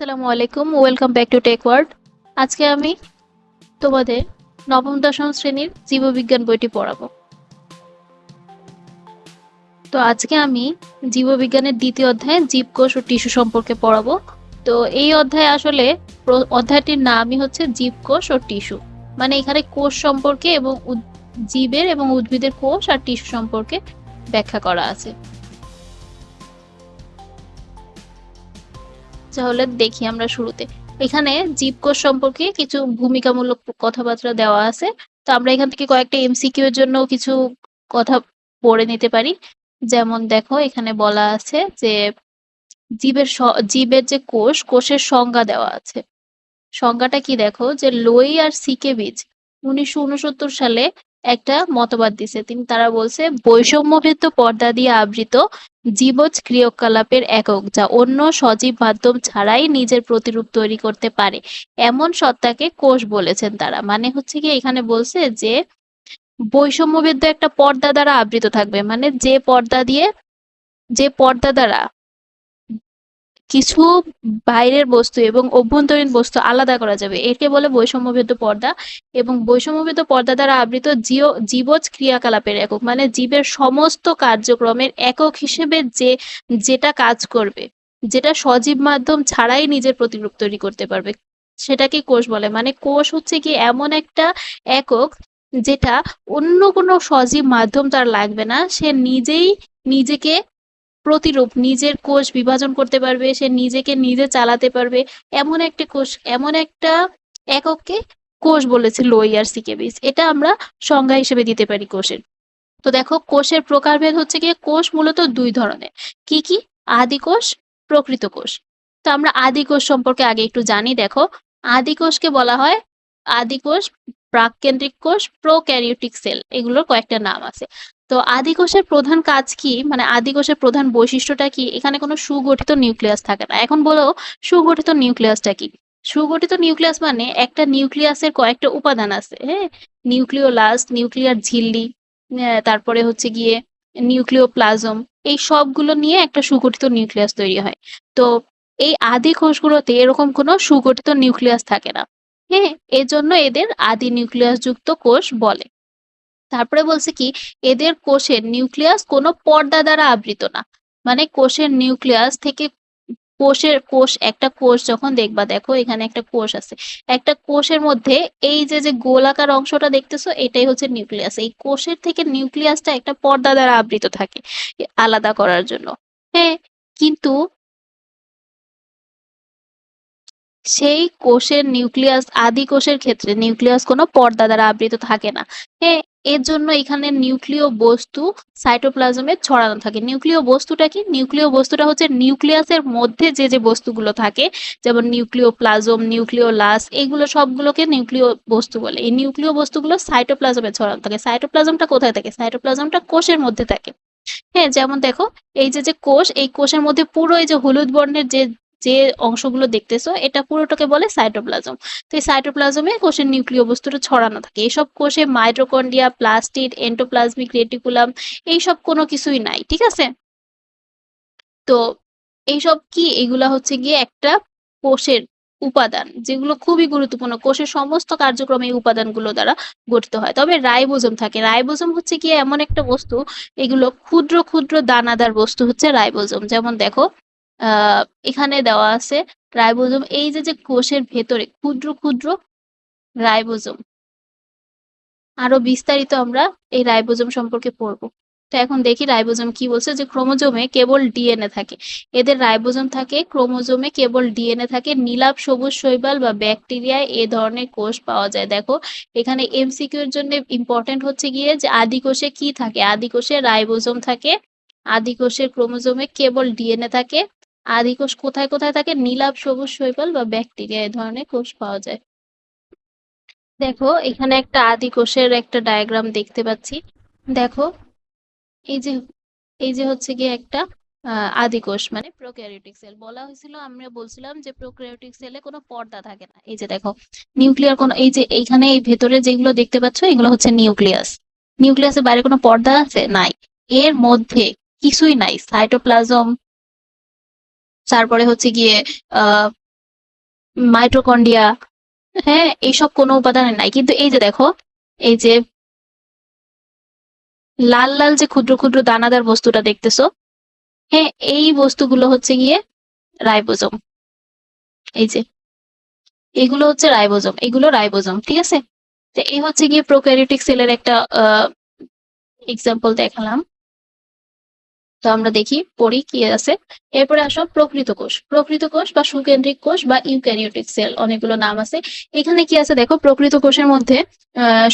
আসসালামু আলাইকুম welcome back to tech word আজকে আমি তোমাদের নবম, দশম শ্রেণির জীববিজ্ঞান বইটি পড়াবো। তো আজকে আমি জীববিজ্ঞানের দ্বিতীয় অধ্যায় জীবকোষ ও টিস্যু সম্পর্কে পড়াবো। তো এই অধ্যায়ে আসলে অধ্যায়টির নামই হচ্ছে জীবকোষ ও টিস্যু। মানে এখানে কোষ সম্পর্কে এবং জীবের এবং উদ্ভিদের কোষ আর টিস্যু সম্পর্কে ব্যাখ্যা করা আছে। তাহলে দেখি আমরা শুরুতে। এখানে জীবকোষ সম্পর্কে কিছু ভূমিকামূলক কথাবার্তা দেওয়া আছে। তো আমরা এখান থেকে কয়েকটা এমসিকিউ এর জন্য কিছু কথা পড়ে নিতে পারি। যেমন দেখো, এখানে বলা আছে যে জীবের জীবের যে কোষ, কোষের সংজ্ঞা দেওয়া আছে। সংজ্ঞাটা কি দেখো? যে লোই আর সিকে বীজ উনিশশো উনসত্তর সালে একটা মতবাদ দিছে। তিনি, তারা বলছে, বৈষম্যভেদ্য পর্দা দিয়ে আবৃত জীবজ ক্রিয়াকলাপের একক, যা অন্য সজীব মাধ্যম ছাড়াই নিজের প্রতিরূপ তৈরি করতে পারে। এমন সত্তাকে কোষ বলেছেন তারা। মানে হচ্ছে কি, এখানে বলছে যে, বৈষম্যবিদ্য একটা পর্দা দ্বারা আবৃত থাকবে। মানে যে পর্দা দিয়ে, যে পর্দা দ্বারা কিছু বাইরের বস্তু এবং অভ্যন্তরীণ বস্তু আলাদা করা যাবে। একে বলে বৈষম্যভেদ্য পর্দা এবং বৈষম্যভেদ্য পর্দা দ্বারা আবৃত জিও জীবজ ক্রিয়াকলাপের একক মানে জীবের সমস্ত কার্যক্রমের একক হিসেবে যে, যেটা কাজ করবে, যেটা সজীব মাধ্যম ছাড়াই নিজের প্রতিরূপ তৈরি করতে পারবে, সেটাকে কোষ বলে। মানে কোষ হচ্ছে কি এমন একটা একক যেটা অন্য কোনো সজীব মাধ্যম তার লাগবে না, সে নিজেই নিজেকে প্রতিরূপ নিজের কোষ বিভাজন করতে পারবে, সে নিজেকে নিজে চালাতে পারবে। এমন একটা কোষ, এমন একটা একককে কোষ বলেছে লোই আর সিকেবিস। এটা আমরা সংজ্ঞা হিসেবে দিতে পারি কোষের। তো দেখো, কোষের প্রকারভেদ হচ্ছে গিয়ে কোষ মূলত দুই ধরনের। কি কি? আদি কোষ, প্রকৃত কোষ। তো আমরা আদি কোষ সম্পর্কে আগে একটু জানি। দেখো, আদি কোষকে বলা হয় আদি কোষ, প্রাককেন্দ্রিক কোষ, প্রোক্যারিওটিক সেল। এগুলোর কয়েকটা নাম আছে। তো আদি কোষের প্রধান কাজ কি? মানে আদি কোষের প্রধান বৈশিষ্ট্যটা কি? এখানে কোনো সুগঠিত নিউক্লিয়াস থাকে না। এখন বলো, সুগঠিত নিউক্লিয়াসটা কি? সুগঠিত নিউক্লিয়াস মানে একটা নিউক্লিয়াসের কয়েকটা উপাদান আছে হ্যাঁ? নিউক্লিওলাস্ট নিউক্লিয়ার ঝিল্লি তারপরে হচ্ছে গিয়ে নিউক্লিওপ্লাজম, এই সবগুলো নিয়ে একটা সুগঠিত নিউক্লিয়াস তৈরি হয়। তো এই আদি কোষগুলোতে এরকম কোনো সুগঠিত নিউক্লিয়াস থাকে না হ্যাঁ? এজন্য এদের আদি নিউক্লিয়াস যুক্ত কোষ বলে। তারপরে বলছে কি, এদের কোষের নিউক্লিয়াস কোনো পর্দা দ্বারা আবৃত না। মানে কোষের নিউক্লিয়াস থেকে কোষের কোষ, একটা কোষ যখন দেখবা, দেখো এখানে একটা কোষ আছে। একটা কোষের মধ্যে এই যে যে গোলাকার অংশটা দেখতেছো, এটাই হচ্ছে নিউক্লিয়াস। এই কোষের থেকে নিউক্লিয়াসটা একটা পর্দা দ্বারা আবৃত থাকে আলাদা করার জন্য। হ্যাঁ কিন্তু সেই কোষের নিউক্লিয়াস, আদি কোষের ক্ষেত্রে নিউক্লিয়াস কোনো পর্দা দ্বারা আবৃত থাকে না। হ্যাঁ এর জন্য এখানে নিউক্লিয় বস্তু সাইটোপ্লাজমে ছড়ানো থাকে। নিউক্লিয় বস্তুটা কি? নিউক্লিয় বস্তুটা হচ্ছে নিউক্লিয়াসের মধ্যে যে যে বস্তুগুলো থাকে, যেমন নিউক্লিয় প্লাজম নিউক্লিয় লাস এগুলো সবগুলোকে নিউক্লিয় বস্তু বলে। এই নিউক্লিয় বস্তুগুলো সাইটোপ্লাজমে ছড়ানো থাকে। সাইটোপ্লাজমটা কোথায় থাকে? সাইটোপ্লাজমটা কোষের মধ্যে থাকে। হ্যাঁ যেমন দেখো, এই যে যে কোষ, এই কোষের মধ্যে পুরো এই যে হলুদ বর্ণের যে যে অংশগুলো দেখতেছো, এটা পুরোটাকে বলে সাইটোপ্লাজম তো এই সাইটোপ্লাজমে কোষের নিউক্লিয় বস্তুটা ছড়ানো থাকে। এইসব কোষে মাইটোকন্ড্রিয়া প্লাস্টিড এন্টোপ্লাজমিক রেটিকুলাম এইসব কোনো কিছুই নাই, ঠিক আছে? তো এইসব কি? এগুলা হচ্ছে গিয়ে একটা কোষের উপাদান, যেগুলো খুবই গুরুত্বপূর্ণ। কোষের সমস্ত কার্যক্রম এই উপাদানগুলো দ্বারা গঠিত হয়। তবে রাইবোজম থাকে। রাইবোজম হচ্ছে গিয়ে এমন একটা বস্তু, এগুলো ক্ষুদ্র ক্ষুদ্র দানাদার বস্তু হচ্ছে রাইবোজম। যেমন দেখো এখানে দেওয়া আছে রাইবোজোম, এই যে যে কোষের ভেতরে, ক্ষুদ্র ক্ষুদ্র রাইবোজোম। আরও বিস্তারিত আমরা এই রাইবোজোম সম্পর্কে পড়ব। তো এখন দেখি রাইবোজোম কি বলছে যে, ক্রোমোজোমে কেবল ডিএনএ থাকে। এদের রাইবোজোম থাকে, ক্রোমোজোমে কেবল ডিএনএ থাকে। নীলাভ, সবুজ শৈবাল বা ব্যাকটেরিয়ায় এ ধরনের কোষ পাওয়া যায়। দেখো, এখানে এমসিকিউ এর জন্য ইম্পর্টেন্ট হচ্ছে গিয়ে যে, আদি কোষে কি থাকে? আদি কোষে রাইবোজোম থাকে। আদি কোষের ক্রোমোজোমে কেবল ডিএনএ থাকে। আদি কোষ কোথায় কোথায় থাকে? নীলাভ, সবুজ, শৈবাল বা ব্যাকটেরিয়া, এ ধরনের কোষ পাওয়া যায়। দেখো, এখানে একটা আদি কোষের একটা ডায়াগ্রাম দেখতে পাচ্ছি। দেখো, এই যে এই যে হচ্ছে গিয়ে একটা আদি কোষ মানে প্রোক্যারিওটিক সেল বলা হয়েছিল, আমরা বলছিলাম যে প্রোক্যারিওটিক সেলে কোনো পর্দা থাকে না। এই যে দেখো নিউক্লিয়ার কোনো, এই যে এইখানে এই ভেতরে যেগুলো দেখতে পাচ্ছ, এগুলো হচ্ছে নিউক্লিয়াস নিউক্লিয়াসের বাইরে কোনো পর্দা আছে? নাই। এর মধ্যে কিছুই নাই। সাইটোপ্লাজম তারপরে হচ্ছে গিয়ে আহ মাইটোকন্ডিয়া হ্যাঁ এইসব কোনো উপাদানে নাই। কিন্তু এই যে দেখো, এই যে লাল লাল যে ক্ষুদ্র ক্ষুদ্র দানাদার বস্তুটা দেখতেছো হ্যাঁ এই বস্তুগুলো হচ্ছে গিয়ে রাইবোজোম। এই যে, এগুলো হচ্ছে রাইবোজোম, এগুলো রাইবোজোম, ঠিক আছে? তো এই হচ্ছে গিয়ে প্রোক্যারিওটিক সেলের একটা এক্সাম্পল দেখালাম। তো আমরা দেখি, পড়ি কি আছে। এরপরে আসো প্রকৃত কোষ। প্রকৃত কোষ বা সুকেন্দ্রিক কোষ বা ইউক্যারিওটিক সেল, অনেকগুলো নাম আছে। এখানে কি আছে দেখো, প্রকৃত কোষের মধ্যে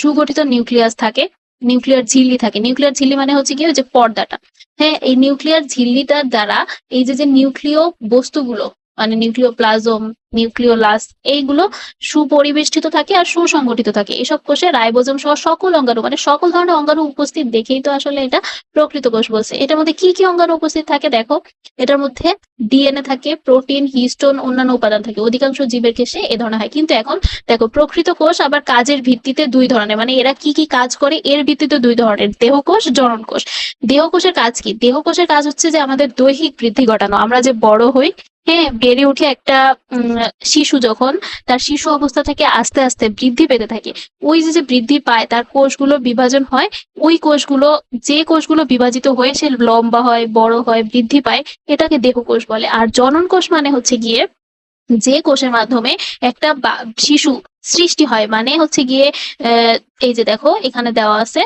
সুগঠিত নিউক্লিয়াস থাকে, নিউক্লিয়ার ঝিল্লি থাকে। নিউক্লিয়ার ঝিল্লি মানে হচ্ছে কি যে পর্দাটা। হ্যাঁ এই নিউক্লিয়ার ঝিল্লিটার দ্বারা এই যে যে নিউক্লিয় বস্তুগুলো মানে নিউক্লিয় প্লাজম নিউক্লিওলাস এইগুলো সুপরিবেষ্টিত থাকে আর সুসংগঠিত থাকে। এসব কোষে রাইবোজোম সহ সকল অঙ্গাণু মানে সকল ধরনের অঙ্গাণু উপস্থিত দেখেই তো আসলে এটা প্রকৃত কোষ বলছে। এটার মধ্যে কি কি অঙ্গাণু উপস্থিত থাকে দেখো। এটার মধ্যে ডিএনএ থাকে, প্রোটিন, হিস্টোন, অন্যান্য উপাদান থাকে। অধিকাংশ জীবের ক্ষেত্রে এ ধরনের হয়। কিন্তু এখন দেখো, প্রকৃত কোষ আবার কাজের ভিত্তিতে দুই ধরনের মানে এরা কি কি কাজ করে এর ভিত্তিতে দুই ধরনের দেহকোষ জনন কোষ। দেহকোষের কাজ কি? দেহকোষের কাজ হচ্ছে যে আমাদের দৈহিক বৃদ্ধি ঘটানো। আমরা যে বড় হই হ্যাঁ বেড়ে উঠে একটা শিশু যখন, তার শিশু অবস্থা থেকে আস্তে আস্তে বৃদ্ধি পেতে থাকে। ওই যে যে বৃদ্ধি পায়, তার কোষগুলো বিভাজন হয়, ওই কোষগুলো, যে কোষগুলো বিভাজিত হয়ে সে লম্বা হয়, বড় হয়, বৃদ্ধি পায়, এটাকে দেহকোষ বলে। আর জনন কোষ মানে হচ্ছে গিয়ে, যে কোষের মাধ্যমে একটা শিশু সৃষ্টি হয় মানে হচ্ছে গিয়ে এই যে দেখো, এখানে দেওয়া আছে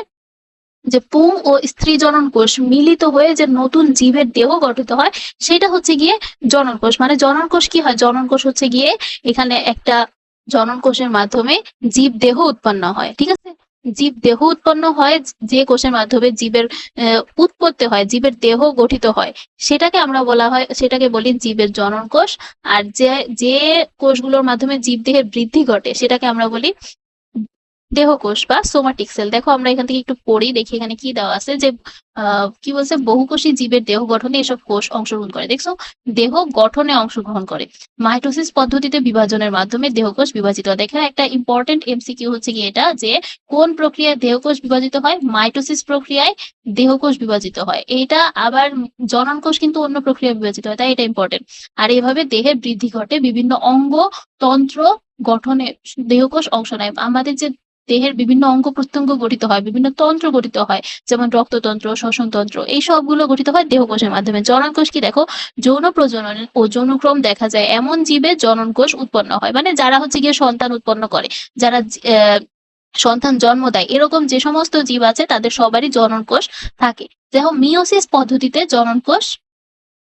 যে পুং ও স্ত্রী জনন কোষ মিলিত হয়ে যে নতুন জীবের দেহ গঠিত হয়, সেটা হচ্ছে গিয়ে জনন কোষ। মানে জনন কোষ কি হয়? জনন কোষ হচ্ছে গিয়ে এখানে একটা জনন কোষের মাধ্যমে জীব দেহ উৎপন্ন হয়, ঠিক আছে? জীব দেহ উৎপন্ন হয়, যে কোষের মাধ্যমে জীবের উৎপত্তি হয়, জীবের দেহ গঠিত হয়। সেটাকে আমরা বলা হয়, সেটাকে বলি জীবের জনন কোষ। আর যে যে কোষগুলোর মাধ্যমে জীব দেহের বৃদ্ধি ঘটে, সেটাকে আমরা বলি দেহকোষ বা সোমাটিক সেল দেখো, আমরা এখান থেকে একটু পড়ি, দেখি এখানে কি দেওয়া আছে যে কি বলছে? বহুকোষী জীবের দেহ গঠনে এসব কোষ অংশগ্রহণ করে। দেখছ? দেহ গঠনে অংশগ্রহণ করে। মাইটোসিস পদ্ধতিতে বিভাজনের মাধ্যমে দেহকোষ বিভাজিত হয়। দেখেন, একটা ইম্পর্টেন্ট এমসিকিউ হচ্ছে কি এটা যে, কোন প্রক্রিয়ায় দেহকোষ বিভাজিত হয়? মাইটোসিস প্রক্রিয়ায় দেহকোষ বিভাজিত হয়। এটা আবার জনন কোষ কিন্তু অন্য প্রক্রিয়ায় বিভাজিত হয়, তাই এটা ইম্পর্টেন্ট আর এভাবে দেহের বৃদ্ধি ঘটে বিভিন্ন অঙ্গ তন্ত্র গঠনে দেহকোষ অংশ নেয়। আমাদের যে দেহের বিভিন্ন অঙ্গ প্রত্যঙ্গ গঠিত হয়, বিভিন্ন তন্ত্র গঠিত হয়, যেমন রক্ততন্ত্র, শ্বসনতন্ত্র এই সবগুলো গঠিত হয় দেহকোষের মাধ্যমে। জনন কোষ কি দেখো? যৌন প্রজনন ও যৌনক্রম দেখা যায়, এমন জীবে জনন কোষ উৎপন্ন হয়। মানে যারা হচ্ছে গিয়ে সন্তান উৎপন্ন করে, যারা সন্তান জন্ম দেয়, এরকম যে সমস্ত জীব আছে তাদের সবারই জনন কোষ থাকে। দেখো মিওসিস পদ্ধতিতে জনন কোষ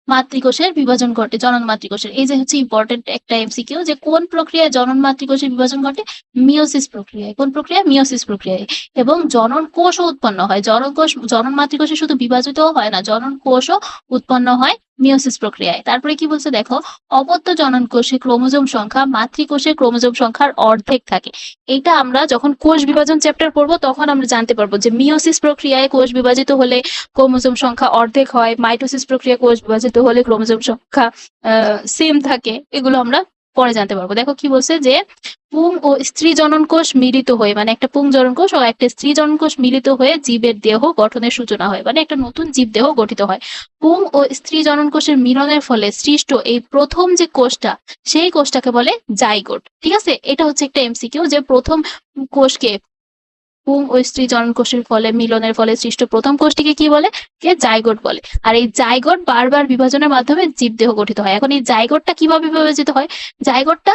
মাতৃকোষের বিভাজন ঘটে, জনন মাতৃকোষের। এই যে হচ্ছে ইম্পর্টেন্ট একটা এমসিকিউ যে কোন প্রক্রিয়ায় জনন মাতৃকোষের বিভাজন ঘটে? মিওসিস প্রক্রিয়ায়। কোন প্রক্রিয়া মিওসিস প্রক্রিয়ায়। এবং জনন কোষও উৎপন্ন হয়। জনন কোষ, জনন মাতৃকোষে শুধু বিভাজিত হয় না, জনন কোষও উৎপন্ন হয় মিওসিস প্রক্রিয়ায়। তারপরে কি বলছে দেখো অপত্য জনন কোষে ক্রোমোজোম সংখ্যা মাতৃকোষে ক্রোমোজোম সংখ্যার অর্ধেক থাকে। এটা আমরা যখন কোষ বিভাজন চ্যাপ্টার পড়ব, তখন আমরা জানতে পারব যে মিওসিস প্রক্রিয়ায় কোষ বিভাজিত হলে ক্রোমোজোম সংখ্যা অর্ধেক হয়, মাইটোসিস প্রক্রিয়া কোষ বিভাজিত হলে ক্রোমোজোম সংখ্যা সেম থাকে। এগুলো আমরা পরে জানতে পারব। দেখো কি বলছে যে, পুং ও স্ত্রী জননকোষ মিলিত হয়ে মানে একটা পুং জননকোষ ও একটা স্ত্রী জননকোষ মিলিত হয়ে জীবের দেহ গঠনের সূচনা হয় মানে একটা নতুন জীব দেহ গঠিত হয়। পুং ও স্ত্রী জননকোষের মিলনের ফলে সৃষ্ট এই প্রথম যে কোষটা, সেই কোষটাকে বলে জাইগোট। ঠিক আছে? এটা হচ্ছে একটা এমসিকিউ যে প্রথম কোষকে পুং ও স্ত্রী জনন কোষের ফলে, মিলনের ফলে সৃষ্ট প্রথম কোষটিকে কি বলে? কে? জাইগোট বলে। আর এই জাইগোট বারবার বিভাজনের মাধ্যমে জীবদেহ গঠিত হয়। এখন এই জাইগোটটা কীভাবে বিভাজিত হয়? জাইগোটটা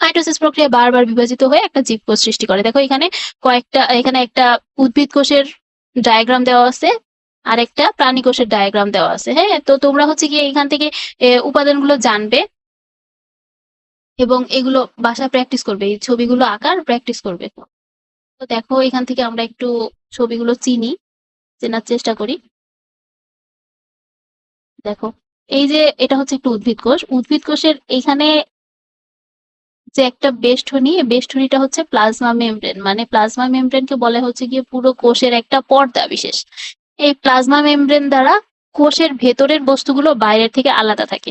মাইটোসিস প্রক্রিয়া বারবার বিভাজিত হয়ে একটা জীবকোষ সৃষ্টি করে। দেখো এখানে কয়েকটা, এখানে একটা উদ্ভিদ কোষের ডায়াগ্রাম দেওয়া আছে আর একটা প্রাণী কোষের ডায়াগ্রাম দেওয়া আছে। হ্যাঁ তো তোমরা হচ্ছে গিয়ে এখান থেকে উপাদানগুলো জানবে এবং এগুলো বাসা প্র্যাকটিস করবে। এই ছবিগুলো আঁকার প্র্যাকটিস করবে। তো দেখো, এখান থেকে আমরা একটু ছবিগুলো চিনি, চেনার চেষ্টা করি। দেখো, এই যে এটা হচ্ছে একটা উদ্ভিদ কোষ। উদ্ভিদ কোষের এখানে যে একটা বেষ্টনী বেষ্টনীটা হচ্ছে প্লাজমা মেমব্রেন। মানে প্লাজমা মেমব্রেনকে বলা হচ্ছে গিয়ে পুরো কোষের একটা পর্দা বিশেষ। এই প্লাজমা মেমব্রেন দ্বারা কোষের ভেতরের বস্তুগুলো বাইরের থেকে আলাদা থাকে।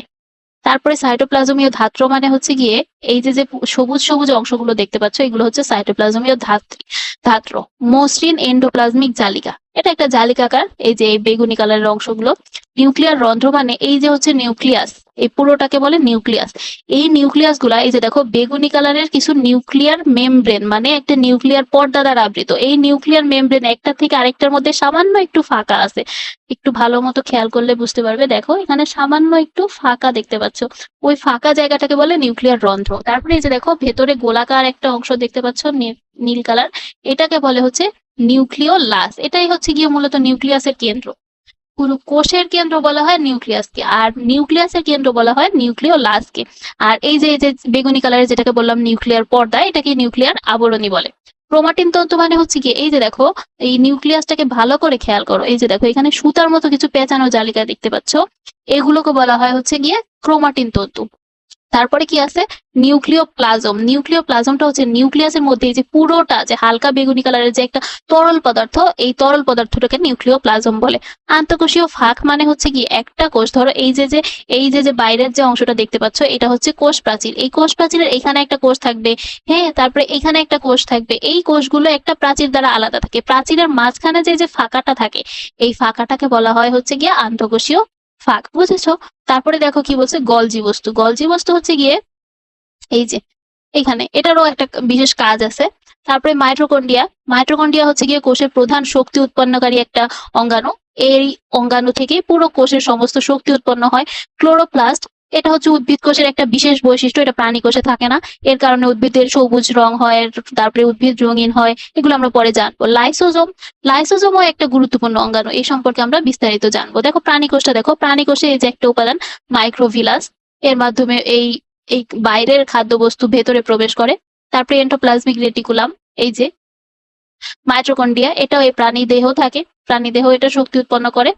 তারপরে সাইটোপ্লাজমীয় ধাত্র মানে হচ্ছে গিয়ে এই যে সবুজ সবুজ অংশগুলো দেখতে পাচ্ছ, এগুলো হচ্ছে সাইটোপ্লাজমীয় ধাত্রী। ধাত্র মসৃণ এন্ডোপ্লাজমিক জালিকা। এটা একটা জালিকাকার এই যে বেগুনি কালারের অংশগুলো। নিউক্লিয়ার রন্ধ্র মানে এই যে হচ্ছে নিউক্লিয়াস এই পুরোটাকে বলে নিউক্লিয়াস এই নিউক্লিয়াসগুলা, এই যে দেখো, বেগুনি কালারের কিছু নিউক্লিয়ার মেমব্রেন মানে একটা নিউক্লিয়ার পর্দা দ্বারা আবৃত। এই নিউক্লিয়ার মেমব্রেন একটা থেকে আরেকটার মধ্যে সামান্য একটু ফাঁকা আছে। একটু ভালো মতো খেয়াল করলে বুঝতে পারবে। দেখো, এখানে সামান্য একটু ফাঁকা দেখতে পাচ্ছ। ওই ফাঁকা জায়গাটাকে বলে নিউক্লিয়ার রন্ধ্র। তারপরে এই যে দেখো, ভেতরে গোলাকার একটা অংশ দেখতে পাচ্ছ নীল কালার, এটাকে বলে হচ্ছে নিউক্লিয় লাস এটাই হচ্ছে গিয়ে মূলত নিউক্লিয়াসের কেন্দ্র। পুরো কোষের কেন্দ্র বলা হয় নিউক্লিয়াসকে, আর নিউক্লিয়াসের কেন্দ্র বলা হয় নিউক্লিয় লাসকে আর এই যে এই যে বেগুনি কালারের যেটাকে বললাম নিউক্লিয়ার পর্দা, এটাকে নিউক্লিয়ার আবরণী বলে। ক্রোমাটিন তন্তু মানে হচ্ছে কি এই যে দেখো, এই নিউক্লিয়াসটাকে ভালো করে খেয়াল করো। এই যে দেখো, এখানে সুতার মতো কিছু পেঁচানো জালিকা দেখতে পাচ্ছ। এগুলোকে বলা হয় হচ্ছে গিয়ে ক্রোমাটিন তন্তু। তারপরে কি আছে? নিউক্লিয় প্লাজম নিউক্লিয় প্লাজমটা হচ্ছে নিউক্লিয়াসের মধ্যে যে পুরোটা যে হালকা বেগুনি কালারের যে একটা তরল পদার্থ, এই তরল পদার্থটাকে নিউক্লিয় প্লাজম বলে। আন্তঃকোষীয় ফাঁক মানে হচ্ছে কি? একটা কোষ। ধরো এই যে যে, এই যে যে বাইরের যে অংশটা দেখতে পাচ্ছ, এটা হচ্ছে কোষ প্রাচীর। এই কোষ প্রাচীরের এখানে একটা কোষ থাকবে। হ্যাঁ তারপরে এখানে একটা কোষ থাকবে। এই কোষগুলো একটা প্রাচীর দ্বারা আলাদা থাকে। প্রাচীরের মাঝখানে যে যে ফাঁকাটা থাকে, এই ফাঁকাটাকে বলা হয় হচ্ছে গিয়ে আন্তঃকোষীয় ফাঁক, বুঝেছ? তারপরে দেখো কি বলছে? গলজি বস্তু। গলজি বস্তু হচ্ছে গিয়ে এই যে, এখানে। এটারও একটা বিশেষ কাজ আছে। তারপরে মাইট্রোকন্ডিয়া মাইট্রোকন্ডিয়া হচ্ছে গিয়ে কোষের প্রধান শক্তি উৎপন্নকারী একটা অঙ্গাণু। এই অঙ্গাণু থেকে পুরো কোষের সমস্ত শক্তি উৎপন্ন হয়। ক্লোরোপ্লাস্ট এটা হচ্ছে উদ্ভিদ কোষের একটা বিশেষ বৈশিষ্ট্য, এটা প্রাণী কোষে থাকে না। এর কারণে উদ্ভিদের সবুজ রং হয় তারপরে উদ্ভিদ রঙিন হয়, এগুলো আমরা পরে জানব। লাইসোজোম, লাইসোজোমও একটা গুরুত্বপূর্ণ অঙ্গাণু, এই সম্পর্কে আমরা বিস্তারিত জানব। দেখো, প্রাণী কোষটা দেখো, প্রাণী কোষে এই যে একটা উপাদান মাইক্রোভিলাস এর মাধ্যমে এই এই বাইরের খাদ্যবস্তু ভেতরে প্রবেশ করে। তারপরে এন্টোপ্লাজমিক রেটিকুলাম এই যে মাইট্রোকন্ডিয়া এটাও এই প্রাণী দেহ থাকে। প্রাণী দেহ এটা শক্তি উৎপন্ন করে।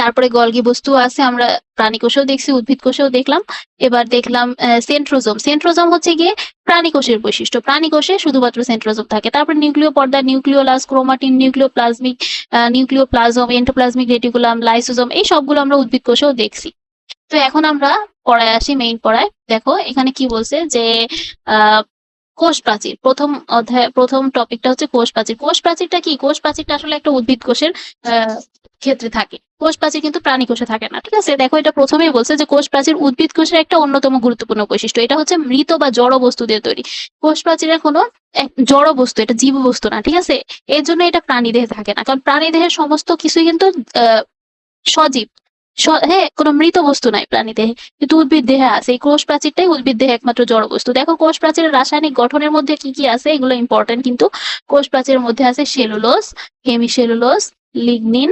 তারপরে গলগি বস্তু আছে, আমরা প্রাণী কোষেও দেখছি, উদ্ভিদ কোষেও দেখলাম। এবার দেখলাম সেন্ট্রোজোম সেন্ট্রোজোম হচ্ছে গিয়ে প্রাণী কোষের বৈশিষ্ট্য। প্রাণী কোষে শুধুমাত্র সেন্ট্রোজোম থাকে। তারপরে নিউক্লিয় পর্দা nucleolus chromatin nucleoplasmic nucleoplasm endoplasmic reticulum lysosome এই সবগুলো আমরা উদ্ভিদ কোষেও দেখছি। তো এখন আমরা পড়ায় আসি মেইন পড়ায়। দেখো, এখানে কি বলছে যে কোষ প্রাচীর প্রথম অধ্যায়, প্রথম টপিকটা হচ্ছে কোষ প্রাচীর কোষ প্রাচীরটা কি? কোষ প্রাচীরটা আসলে একটা উদ্ভিদ কোষের ক্ষেত্রে থাকে। কোষ প্রাচীর কিন্তু প্রাণী কোষে থাকে না, ঠিক আছে? দেখো, এটা প্রথমেই বলছে যে কোষ প্রাচীর উদ্ভিদ কোষের একটা অন্যতম গুরুত্বপূর্ণ বৈশিষ্ট্য। এটা হচ্ছে মৃত বা জড় বস্তু দিয়ে তৈরি। কোষ প্রাচীরের কোনো জড় বস্তু, এটা জীব বস্তু না, ঠিক আছে? এর জন্য এটা প্রাণী দেহে থাকে না। কারণ প্রাণী দেহের সমস্ত কিছুই কিন্তু সজীব। হ্যাঁ কোনো মৃত বস্তু নাই প্রাণী দেহে কিন্তু উদ্ভিদ দেহে আছে। এই কোষ প্রাচীরটাই উদ্ভিদ দেহে একমাত্র জড় বস্তু। দেখো, কোষ প্রাচীরের রাসায়নিক গঠনের মধ্যে কি কি আছে? এগুলো ইম্পর্টেন্ট কিন্তু কোষ প্রাচীরের মধ্যে আছে cellulose, hemicellulose, lignin,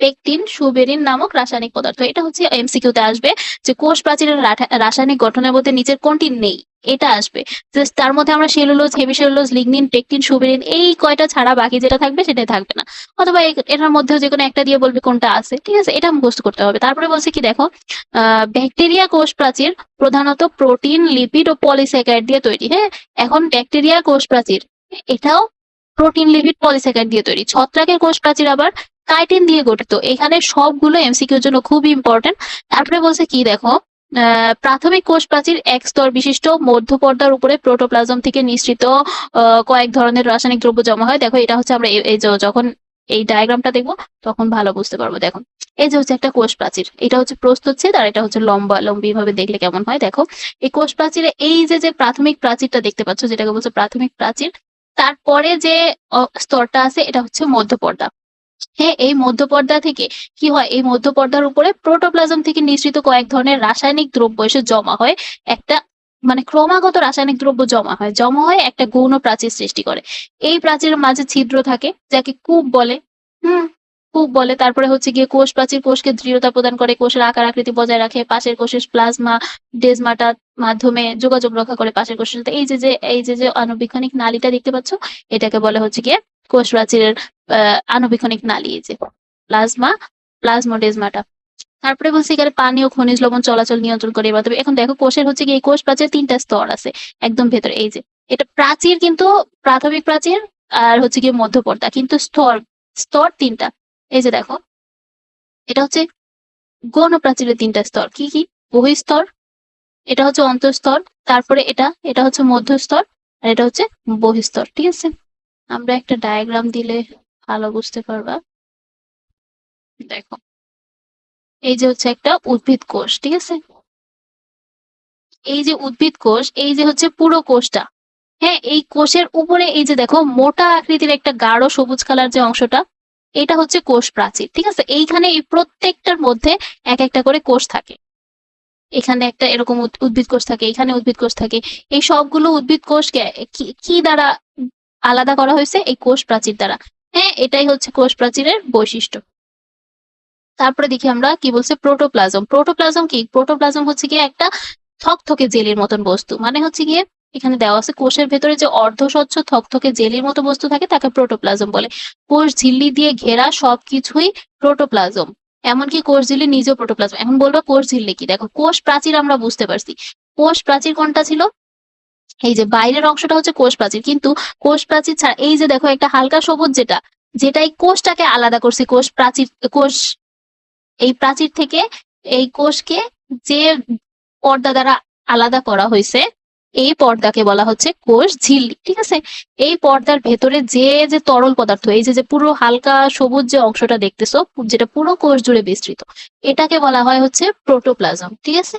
pectin, suberin নামক রাসায়নিক পদার্থ। এটা হচ্ছে এমসিকিউ তে আসবে যে কোষ প্রাচীরের রাসায়নিক গঠনের মধ্যে নিচের কোনটি নেই। এটা আসবে। Just তার মধ্যে আমরা cellulose hemicellulose lignin pectin suberin এই কয়টা ছাড়া বাকি যেটা থাকবে সেটাই থাকবে না। অথবা এটার মধ্যে যে কোনো একটা দিয়ে বলবে কোনটা আছে, ঠিক আছে? এটা মুখস্থ করতে হবে। তারপরে বলছে কি, দেখো ব্যাকটেরিয়া কোষ প্রাচীর প্রধানত প্রোটিন লিপিড ও পলিস্যাকারাইড দিয়ে তৈরি হ্যাঁ? এখন ব্যাকটেরিয়া কোষ প্রাচীর এটাও প্রোটিন লিপিড পলিস্যাকারাইড দিয়ে তৈরি। ছত্রাকের কোষ প্রাচীর আবার কাইটিন দিয়ে গঠিত। এখানে সবগুলো এমসিকিউর জন্য খুব ইম্পর্টেন্ট তারপরে বলছে কি, দেখো প্রাথমিক কোষ প্রাচীর এক স্তর বিশিষ্ট মধ্যপর্দার উপরে প্রোটোপ্লাজম থেকে নিঃসৃত কয়েক ধরনের রাসায়নিক দ্রব্য জমা হয়। দেখো, এটা হচ্ছে আমরা এই- যে যখন এই ডায়াগ্রামটা দেখব, তখন ভালো বুঝতে পারব। দেখো, এই যে হচ্ছে একটা কোষ প্রাচীর, এটা হচ্ছে প্রস্তুচ্ছেদ আর এটা হচ্ছে লম্বা লম্বি ভাবে দেখলে কেমন হয়। দেখো, এই কোষ প্রাচীরে এই যে যে প্রাথমিক প্রাচীরটা দেখতে পাচ্ছ, যেটাকে বলছে প্রাথমিক প্রাচীর, তারপরে যে স্তরটা আছে, এটা হচ্ছে মধ্যপর্দা। হ্যাঁ এই মধ্যপর্দা থেকে কি হয়? এই মধ্যপর্দার উপরে প্রোটোপ্লাজম থেকে নিঃসৃত কয়েক ধরনের রাসায়নিক দ্রব্য এসে জমা হয়। একটা মানে ক্রমাগত রাসায়নিক দ্রব্য জমা হয়। জমা হয় একটা গৌণ প্রাচীর সৃষ্টি করে। এই প্রাচীরের মাঝে ছিদ্র থাকে, যাকে কূপ বলে। হুম, কূপ বলে। তারপরে হচ্ছে গিয়ে কোষ প্রাচীর কোষকে দৃঢ়তা প্রদান করে, কোষের আকার আকৃতি বজায় রাখে, পাশের কোষের প্লাজমা, ডেজমাটার মাধ্যমে যোগাযোগ রক্ষা করে পাশের কোষের সাথে। এই যে যে, এই যে যে আণুবীক্ষণিক নালীটা দেখতে পাচ্ছ, এটাকে বলে হচ্ছে গিয়ে কোষ প্রাচীরের আহ, আণুবীক্ষণিক নালী এই যে প্লাজমা প্লাজমোডেজমাটা। তারপরে বলছি এখানে পানি ও খনিজ লবণ চলাচল নিয়ন্ত্রণ করে এবার এখন দেখো কোষের হচ্ছে কি এই কোষ প্রাচীর তিনটা স্তর আছে একদম ভেতরে। এই যে এটা প্রাচীর কিন্তু প্রাথমিক প্রাচীর আর হচ্ছে কি মধ্যপর্দা কিন্তু স্তর স্তর তিনটা। এই যে দেখো এটা হচ্ছে গৌণ প্রাচীরের তিনটা স্তর। কি কি? বহিস্তর এটা হচ্ছে অন্তঃস্তর তারপরে এটা এটা হচ্ছে মধ্যস্তর আর এটা হচ্ছে বহিস্তর ঠিক আছে? আমরা একটা ডায়াগ্রাম দিলে ভালো বুঝতে পারবা। দেখো, এই যে হচ্ছে একটা উদ্ভিদ কোষ, ঠিক আছে? এই যে উদ্ভিদ কোষ, এই যে হচ্ছে পুরো কোষটা হ্যাঁ এই কোষের উপরে এই যে দেখো মোটা আকৃতির একটা গাঢ় সবুজ কালার যে অংশটা, এটা হচ্ছে কোষ প্রাচীর, ঠিক আছে? এইখানে এই প্রত্যেকটার মধ্যে এক একটা করে কোষ থাকে। এখানে একটা এরকম উদ- উদ্ভিদ কোষ থাকে, এখানে উদ্ভিদ কোষ থাকে। এই সবগুলো উদ্ভিদ কোষকে কি দ্বারা আলাদা করা হয়েছে এই কোষ প্রাচীর দ্বারা। হ্যাঁ এটাই হচ্ছে কোষ প্রাচীরের বৈশিষ্ট্য। তারপরে দেখি আমরা কি বলছে প্রোটোপ্লাজম। প্রোটোপ্লাজম কি? প্রোটোপ্লাজম হচ্ছে গিয়ে একটা থকথকে জেলির মতন বস্তু। মানে হচ্ছে গিয়ে এখানে দেওয়া আছে কোষের ভেতরে যে অর্ধস্বচ্ছ থকথকে জেলির মতো বস্তু থাকে তাকে প্রোটোপ্লাজম বলে। কোষ ঝিল্লি দিয়ে ঘেরা সবকিছুই প্রোটোপ্লাজম। এমনকি কোষ ঝিল্লি নিজেও প্রোটোপ্লাজম। এখন বলব কোষ ঝিল্লি কি? দেখো, কোষ প্রাচীর আমরা বুঝতে পারছি। কোষ প্রাচীর কোনটা ছিল? এই যে বাইরের অংশটা হচ্ছে কোষ প্রাচীর। কিন্তু কোষ প্রাচীর ছাড়া, এই যে দেখো একটা হালকা সবুজ যেটা যেটা এই কোষটাকে আলাদা করছে, কোষ প্রাচীর, কোষ এই প্রাচীর থেকে এই কোষকে যে পর্দা দ্বারা আলাদা করা হয়েছে, এই পর্দাকে বলা হচ্ছে কোষ ঝিল্লি, ঠিক আছে? এই পর্দার ভেতরে যে যে তরল পদার্থ, এই যে যে পুরো হালকা সবুজ যে অংশটা দেখতেছো, যেটা পুরো কোষ জুড়ে বিস্তৃত, এটাকে বলা হয় হচ্ছে প্রোটোপ্লাজম, ঠিক আছে?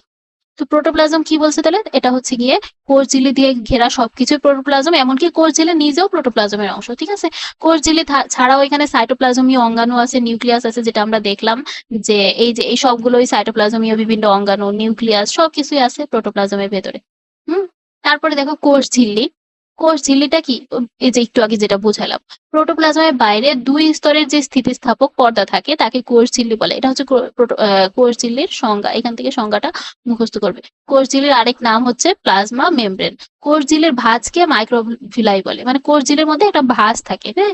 তো প্রোটোপ্লাজম কি বলছে তাহলে? এটা হচ্ছে গিয়ে কোষ ঝিল্লি দিয়ে ঘেরা সবকিছু প্রোটোপ্লাজম এমনকি কোষ ঝিল্লি নিজেও প্রোটোপ্লাজমের অংশ, ঠিক আছে? কোষ ঝিল্লি ছাড়াও এখানে সাইটোপ্লাজমীয় অঙ্গাণু আছে নিউক্লিয়াস আছে, যেটা আমরা দেখলাম যে এই যে, এই সবগুলোই সাইটোপ্লাজমীয় বিভিন্ন অঙ্গাণু নিউক্লিয়াস সবকিছুই আছে প্রোটোপ্লাজমের ভেতরে। হুম? তারপরে দেখো কোষ ঝিল্লি। কোষ ঝিল্লিটা কি? এই যে একটু আগে যেটা বুঝালাম। প্রোটোপ্লাজমের বাইরে দুই স্তরের যে স্থিতিস্থাপক পর্দা থাকে, তাকে কোষ ঝিল্লি বলে। এটা হচ্ছে কোষ ঝিল্লির সংজ্ঞা। এখান থেকে সংজ্ঞাটা মুখস্থ করবে। কোষ ঝিল্লির আরেক নাম হচ্ছে প্লাজমা মেমব্রেন। কোষ ঝিল্লির ভাঁজকে মাইক্রোভিলাই বলে। মানে কোষ ঝিল্লির মধ্যে একটা ভাঁজ থাকে হ্যাঁ?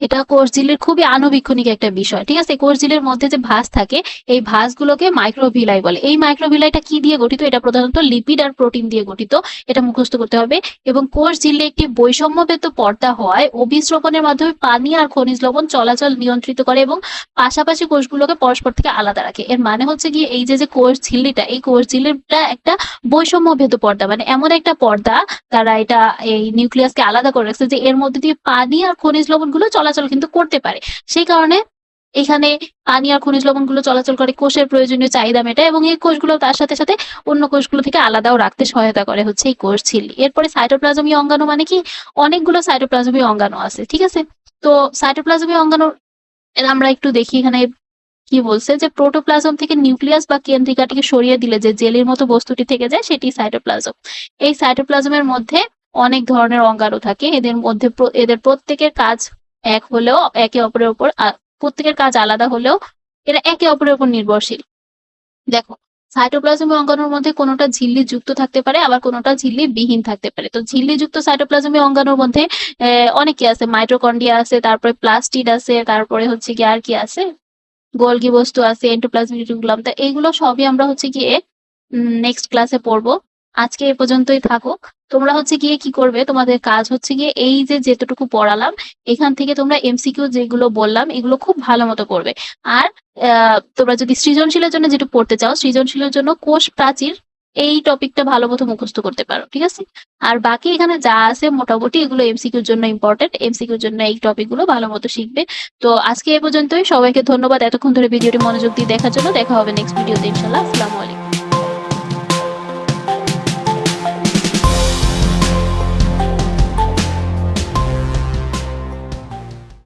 এটা কোষ ঝিল্লির খুবই আনুবীক্ষণিক একটা বিষয়, ঠিক আছে? কোষ ঝিল্লির মধ্যে যে ভাঁজ থাকে, এই ভাঁজগুলোকে মাইক্রোভিলাই বলে। এই মাইক্রোভিলাইটা কি দিয়ে গঠিত? এটা প্রধানত লিপিড আর প্রোটিন দিয়ে গঠিত। এটা মুখস্থ করতে হবে। এবং ঝিল্লি একটি বৈষম্যবেত পর্দা হওয়ায় অভিস্রবণের মাধ্যমে পানি আর খনিজ লবণ চলাচল নিয়ন্ত্রিত করে এবং পাশাপাশি কোষগুলোকে পরস্পর থেকে আলাদা রাখে। এর মানে হচ্ছে গিয়ে এই যে যে কোষ ঝিল্লিটা এই কোষ ঝিল্লিটা একটা বৈষম্যভেদ পর্দা। মানে এমন একটা পর্দা, তারা এটা এই নিউক্লিয়াসকে আলাদা করে রাখছে যে এর মধ্যে দিয়ে পানি আর খনিজ লবণগুলো চলাচল কিন্তু করতে পারে। সেই কারণে এখানে পানি আর খনিজ লবণগুলো চলাচল করে, কোষের প্রয়োজনীয় চাহিদা মেটায় এবং এই কোষগুলো তার সাথে সাথে অন্য কোষগুলো থেকে আলাদাও রাখতে সহায়তা করে হচ্ছে এই কোষ ঝিল্লি। এরপরে সাইটোপ্লাজমীয় অঙ্গাণু মানে কি? অনেকগুলো সাইটোপ্লাজমীয় অঙ্গাণু আছে, ঠিক আছে? তো সাইটোপ্লাজমীয় অঙ্গাণু আমরা একটু দেখি এখানে কি বলছে যে প্রোটোপ্লাজম থেকে নিউক্লিয়াস বা কেন্দ্রিকাটিকে সরিয়ে দিলে যে জেলির মতো বস্তুটি থেকে যায়, সেটি সাইটোপ্লাজম। এই সাইটোপ্লাজমের মধ্যে অনেক ধরনের অঙ্গাণু থাকে, এদের মধ্যে এদের প্রত্যেকের কাজ এক হলেও একে অপরের উপর প্রত্যেকের কাজ আলাদা হলেও এরা একে অপরের উপর নির্ভরশীল। দেখো সাইটোপ্লাজম অঙ্গাণুর মধ্যে কোনোটা ঝিল্লি যুক্ত থাকতে পারে, আবার কোনোটা ঝিল্লি বিহীন থাকতে পারে। তো ঝিল্লি যুক্ত সাইটোপ্লাজমীয় অঙ্গাণুর মধ্যে অনেকে আছে মাইটোকন্ড্রিয়া আছে, তারপরে প্লাস্টিড আছে, তারপরে হচ্ছে কি আর কি আছে? গোলগি বস্তু আছে এন্টোপ্লাজমিক তা এইগুলো সবই আমরা হচ্ছে গিয়ে নেক্সট ক্লাসে পড়ব। আজকে এ পর্যন্তই থাকুক। তোমরা হচ্ছে গিয়ে কি করবে? তোমাদের কাজ হচ্ছে গিয়ে এই যে যেতটুকু পড়ালাম, এখান থেকে তোমরা এমসিকিউ যেগুলো বললাম, এগুলো খুব ভালো মতো করবে। আর তোমরা যদি সৃজনশীলের জন্য যেটা পড়তে চাও, সৃজনশীলের জন্য কোষ প্রাচীর এই টপিকটা ভালো মতো মুখস্থ করতে পারো, ঠিক আছে? আর বাকি এখানে যা আছে মোটামুটি এগুলো এমসিকিউর জন্য ইম্পর্টেন্ট এমসিকিউর জন্য এই টপিকগুলো ভালো মতো শিখবে। তো আজকে এ পর্যন্তই। সবাইকে ধন্যবাদ এতক্ষণ ধরে ভিডিওটি মনোযোগ দিয়ে দেখার জন্য। দেখা হবে নেক্সট ভিডিওতে ইনশাল্লাহ আসসালামু আলাইকুম।